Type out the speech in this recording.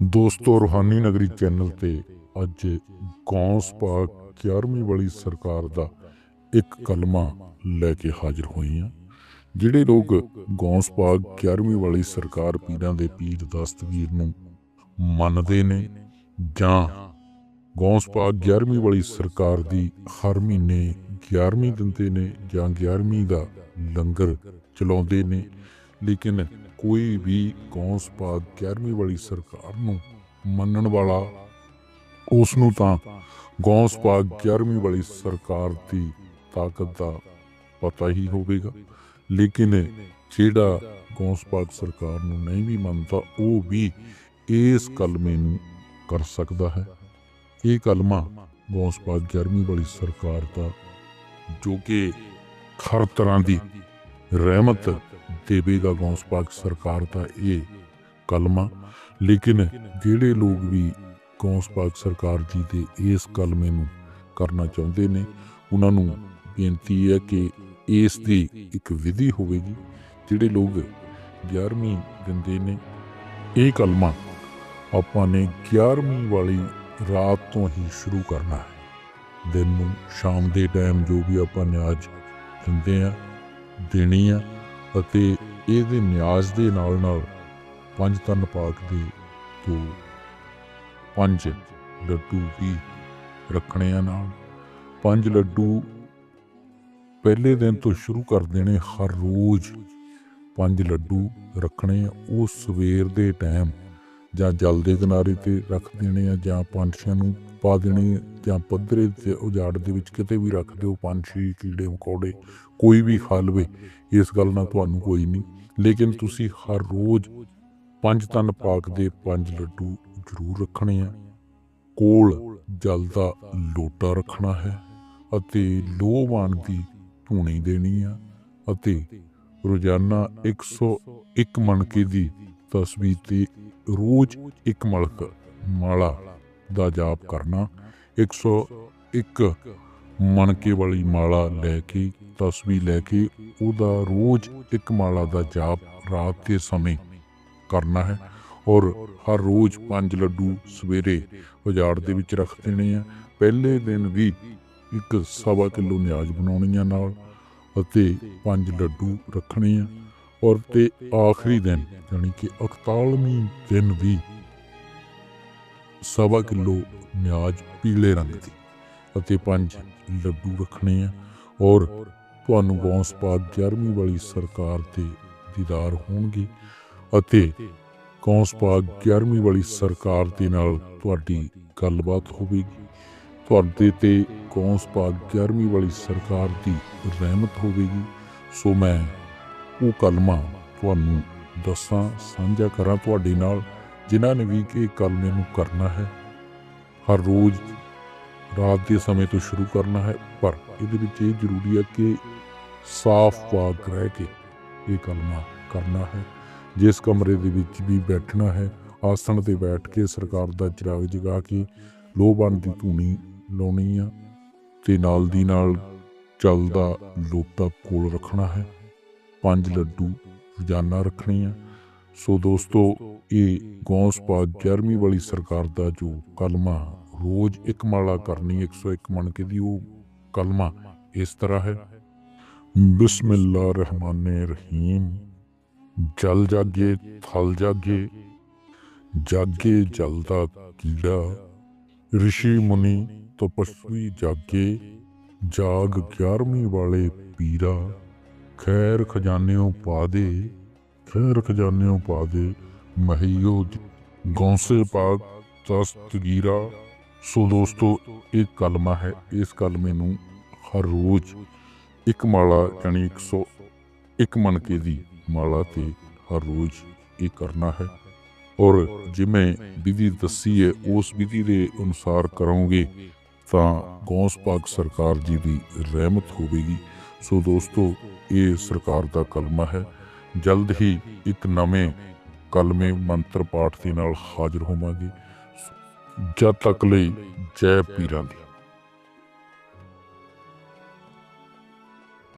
ਦੋਸਤੋ, ਰੂਹਾਨੀ ਨਗਰੀ ਚੈਨਲ ਤੇ ਅੱਜ ਗੌਂਸ ਪਾਕ 11ਵੀਂ ਵਾਲੀ ਸਰਕਾਰ ਦਾ ਇੱਕ ਕਲਮਾ ਲੈ ਕੇ ਹਾਜ਼ਰ ਹੋਏ ਹਾਂ, ਜਿਹੜੇ ਲੋਕ ਗੌਂਸ ਪਾਕ 11ਵੀਂ ਵਾਲੀ ਸਰਕਾਰ ਪੀਰਾਂ ਦੇ ਪੀਰ ਦਸਤਗੀਰ ਨੂੰ ਮੰਨਦੇ ਨੇ ਜਾਂ ਗੌਂਸ ਪਾਕ 11ਵੀਂ ਵਾਲੀ ਸਰਕਾਰ ਦੀ ਹਰ ਮਹੀਨੇ 11ਵੀਂ ਦਿੰਦੇ ਨੇ ਜਾਂ 11ਵੀਂ ਦਾ ਲੰਗਰ ਚਲਾਉਂਦੇ ਨੇ, ਲੇਕਿਨ ਕੋਈ ਵੀ ਗੌਂਸ ਪਾਕ 11ਵੀਂ ਵਾਲੀ ਸਰਕਾਰ ਨੂੰ ਮੰਨਣ ਵਾਲਾ, ਉਸ ਨੂੰ ਤਾਂ ਗੌਂਸ ਪਾਕ 11ਵੀਂ ਵਾਲੀ ਸਰਕਾਰ ਦੀ ਤਾਕਤ ਦਾ ਪਤਾ ਹੀ ਹੋਵੇਗਾ। ਲੇਕਿਨ ਜਿਹੜਾ ਗੌਂਸ ਪਾਕ ਸਰਕਾਰ ਨੂੰ ਨਹੀਂ ਵੀ ਮੰਨਦਾ, ਉਹ ਵੀ ਇਸ ਕਲਮੇ ਨੂੰ ਕਰ ਸਕਦਾ ਹੈ। ਇਹ ਕਲਮਾ ਗੌਂਸ ਪਾਕ 11ਵੀਂ ਵਾਲੀ ਸਰਕਾਰ ਦਾ ਜੋ ਕਿ ਹਰ ਤਰ੍ਹਾਂ ਦੀ ਰਹਿਮਤ ਦੇਵੇਗਾ ਗੌਂਸ ਪਾਕ ਸਰਕਾਰ ਦਾ ਇਹ ਕਲਮਾ, ਲੇਕਿਨ ਜਿਹੜੇ ਲੋਕ ਵੀ ਗੌਂਸ ਪਾਕ ਸਰਕਾਰ ਜੀ ਦੇ ਇਸ ਕਲਮੇ ਨੂੰ ਕਰਨਾ ਚਾਹੁੰਦੇ ਨੇ, ਉਹਨਾਂ ਨੂੰ ਬੇਨਤੀ ਹੈ ਕਿ ਇਸ ਦੀ ਇੱਕ ਵਿਧੀ ਹੋਵੇਗੀ। ਜਿਹੜੇ ਲੋਕ 11ਵੀਂ ਦਿੰਦੇ ਨੇ, ਇਹ ਕਲਮਾ ਆਪਾਂ ਨੇ 11ਵੀਂ ਵਾਲੀ ਰਾਤ ਤੋਂ ਹੀ ਸ਼ੁਰੂ ਕਰਨਾ ਹੈ। ਦਿਨ ਨੂੰ ਸ਼ਾਮ ਦੇ ਟਾਈਮ ਜੋ ਵੀ ਆਪਾਂ ਨੇ ਨਿਆਜ਼ ਦਿੰਦੇ ਆ, ਦੇਣੀ ਆ ਅਤੇ ਇਹਦੇ ਨਿਆਜ਼ ਦੇ ਨਾਲ ਨਾਲ ਪੰਜ ਤਨ ਪਾਕ ਦੀ ਤੋਂ ਪੰਜ ਲੱਡੂ ਵੀ ਰੱਖਣੇ ਆ ਨਾਲ। ਪੰਜ ਲੱਡੂ ਪਹਿਲੇ ਦਿਨ ਤੋਂ ਸ਼ੁਰੂ ਕਰ ਦੇਣੇ ਹਰ ਰੋਜ਼ ਪੰਜ ਲੱਡੂ ਰੱਖਣੇ ਆ। ਉਹ ਸਵੇਰ ਦੇ ਟਾਈਮ ਜਾਂ ਜਲ ਦੇ ਕਿਨਾਰੇ ਤੇ ਰੱਖ ਦੇਣੇ ਆ ਜਾਂ ਪੰਛੀਆਂ ਨੂੰ ਪਾ ਦੇਣੇ ਜਾਂ ਪੱਧਰੇ ਤੇ ਉਜਾੜ ਦੇ ਵਿੱਚ ਕਿਤੇ ਵੀ ਰੱਖ ਦਿਓ ਪੰਛੀ ਕੀੜੇ, ਮਕੌੜੇ, ਕੋਈ ਵੀ ਖਾ ਲਵੇ ਇਸ ਗੱਲ ਨਾਲ ਤੁਹਾਨੂੰ ਕੋਈ ਨਹੀਂ। ਲੇਕਿਨ ਤੁਸੀਂ ਹਰ ਰੋਜ਼ ਪੰਜ ਤਨ ਪਾਕ ਦੇ ਪੰਜ ਲੱਡੂ ਜ਼ਰੂਰ ਰੱਖਣੇ ਆ। ਕੋਲ ਜਲ ਦਾ ਲੋਟਾ ਰੱਖਣਾ ਹੈ ਅਤੇ ਲੋਹਵਾਨ ਦੀ ਧੂਣੀ ਦੇਣੀ ਆ ਅਤੇ ਰੋਜ਼ਾਨਾ 101 ਮਣਕੇ ਦੀ ਤਸਬੀਹ ਤੇ ਰੋਜ਼ ਇੱਕ ਮਲਕ ਮਾਲਾ ਦਾ ਜਾਪ ਕਰਨਾ 101 ਮਣਕੇ ਵਾਲੀ ਮਾਲਾ ਲੈ ਕੇ ਤਸਬੀਹ ਲੈ ਕੇ, ਉਹਦਾ ਰੋਜ਼ ਇੱਕ ਮਾਲਾ ਦਾ ਜਾਪ ਰਾਤ ਦੇ ਸਮੇਂ ਕਰਨਾ ਹੈ ਔਰ ਹਰ ਰੋਜ਼ ਪੰਜ ਲੱਡੂ ਸਵੇਰੇ ਉਜਾੜ ਦੇ ਵਿੱਚ ਰੱਖ ਦੇਣੇ ਆ। ਪਹਿਲੇ ਦਿਨ ਵੀ ਇੱਕ ਸਵਾ ਕਿਲੋ ਨਿਆਜ਼ ਬਣਾਉਣੀ ਆ ਨਾਲ ਅਤੇ ਪੰਜ ਲੱਡੂ ਰੱਖਣੇ ਆ ਔਰ ਤੇ ਆਖਰੀ ਦਿਨ ਯਾਨੀ ਕਿ 41ਵੀਂ ਦਿਨ ਵੀ ਸਵਾ ਕਿਲੋ ਨਿਆਜ਼ ਪੀਲੇ ਰੰਗ ਦੀ ਅਤੇ ਪੰਜ ਲੱਡੂ ਰੱਖਣੇ ਆ। ਔਰ ਤੁਹਾਨੂੰ ਗੌਂਸ ਪਾਕ 11ਵੀਂ ਵਾਲੀ ਸਰਕਾਰ ਦੇ ਦੀਦਾਰ ਹੋਣਗੇ ਅਤੇ ਗੌਂਸ ਪਾਕ 11ਵੀਂ ਵਾਲੀ ਸਰਕਾਰ ਦੇ ਨਾਲ ਤੁਹਾਡੀ ਗੱਲਬਾਤ ਹੋਵੇਗੀ। ਤੁਹਾਡੇ ਤੇ ਗੌਂਸ ਪਾਕ 11ਵੀਂ ਵਾਲੀ ਸਰਕਾਰ ਦੀ ਰਹਿਮਤ ਹੋਵੇਗੀ। ਸੋ ਮੈਂ ਉਹ ਕਲਮਾ ਤੁਹਾਨੂੰ ਦੱਸਾਂ, ਸਾਂਝਾ ਕਰਾਂ ਤੁਹਾਡੇ ਨਾਲ। ਜਿਨ੍ਹਾਂ ਨੇ ਵੀ ਕਿ ਇਹ ਕਲਮੇ ਨੂੰ ਕਰਨਾ ਹੈ, ਹਰ ਰੋਜ਼ ਰਾਤ ਦੇ ਸਮੇਂ ਤੋਂ ਸ਼ੁਰੂ ਕਰਨਾ ਹੈ, ਪਰ ਇਹਦੇ ਵਿੱਚ ਇਹ ਜ਼ਰੂਰੀ ਹੈ ਕਿ ਸਾਫ਼ ਪਾਕ ਰਹਿ ਕੇ ਇਹ ਕਲਮਾ ਕਰਨਾ ਹੈ। ਜਿਸ ਕਮਰੇ ਦੇ ਵਿੱਚ ਵੀ ਬੈਠਣਾ ਹੈ, ਆਸਣ ਤੇ ਬੈਠ ਕੇ ਸਰਕਾਰ ਦਾ ਚਿਰਾਗ ਜਗਾ ਕੇ ਲੋਹਬਨ ਦੀ ਧੂਣੀ ਲਾਉਣੀ ਆ ਤੇ ਨਾਲ ਦੀ ਨਾਲ ਚੱਲਦਾ ਲੋਟਾ ਕੋਲ ਰੱਖਣਾ ਹੈ। ਪੰਜ ਲੱਡੂ ਰੋਜ਼ਾਨਾ ਰੱਖਣੀ ਆ। ਸੋ ਦੋਸਤੋ, ਇਹ ਗੌਂਸ ਪਾਕ 11ਵੀਂ ਵਾਲੀ ਸਰਕਾਰ ਦਾ ਜੋ ਕਲਮਾ ਰੋਜ਼ ਇੱਕ ਮਾਲਾ ਕਰਨੀ 101 ਮਣਕੇ ਦੀ ਉਹ ਕਲਮਾ ਇਸ ਤਰ੍ਹਾਂ ਹੈ। ਬਿਸਮਿਲ੍ਲਾ ਰਹਿਮਾਨੇ ਰਹੀਮ। ਜਲ ਜਾਗੇ, ਥਲ ਜਾਗੇ ਜਾਗੇ ਜਲਦਾ ਕੀੜਾ। ਰਿਸ਼ੀ ਮੁਨੀ ਤਪਸਵੀ ਜਾਗੇ, ਜਾਗ 11ਵੀਂ ਵਾਲੇ ਪੀਰਾ। ਖੈਰ ਖਜ਼ਾਨਿਓਂ ਪਾ ਦੇ। ਖੈਰ ਖਜ਼ਾਨਿਓਂ ਪਾ ਦੇ। ਮਹੀਓ ਗੌਂਸੇ ਪਾਕ ਤਸਤਗੀਰਾ ਸੋ ਦੋਸਤੋ, ਇਹ ਕਲਮਾ ਹੈ। ਇਸ ਕਲਮੇ ਨੂੰ ਹਰ ਰੋਜ਼ ਇੱਕ ਮਾਲਾ ਯਾਨੀ 101 ਮਣਕੇ ਦੀ ਮਾਲਾ ਤੇ ਹਰ ਰੋਜ਼ ਇਹ ਕਰਨਾ ਹੈ। ਔਰ ਜਿਵੇਂ ਵਿਧੀ ਦੱਸੀ ਹੈ, ਉਸ ਵਿਧੀ ਦੇ ਅਨੁਸਾਰ ਕਰੋਗੇ, ਤਾਂ ਗੌਸ ਪਾਕ ਸਰਕਾਰ ਜੀ ਦੀ ਰਹਿਮਤ ਹੋਵੇਗੀ। ਸੋ ਦੋਸਤੋ, ਇਹ ਸਰਕਾਰ ਦਾ ਕਲਮਾ ਹੈ। ਜਲਦ ਹੀ ਇੱਕ ਨਵੇਂ ਕਲਮੇ ਮੰਤਰ ਪਾਠ ਦੇ ਨਾਲ ਹਾਜ਼ਰ ਹੋਵਾਂਗੇ। ਜਦ ਤੱਕ ਲਈ ਜੈ ਪੀਰਾਂ ਦੀ।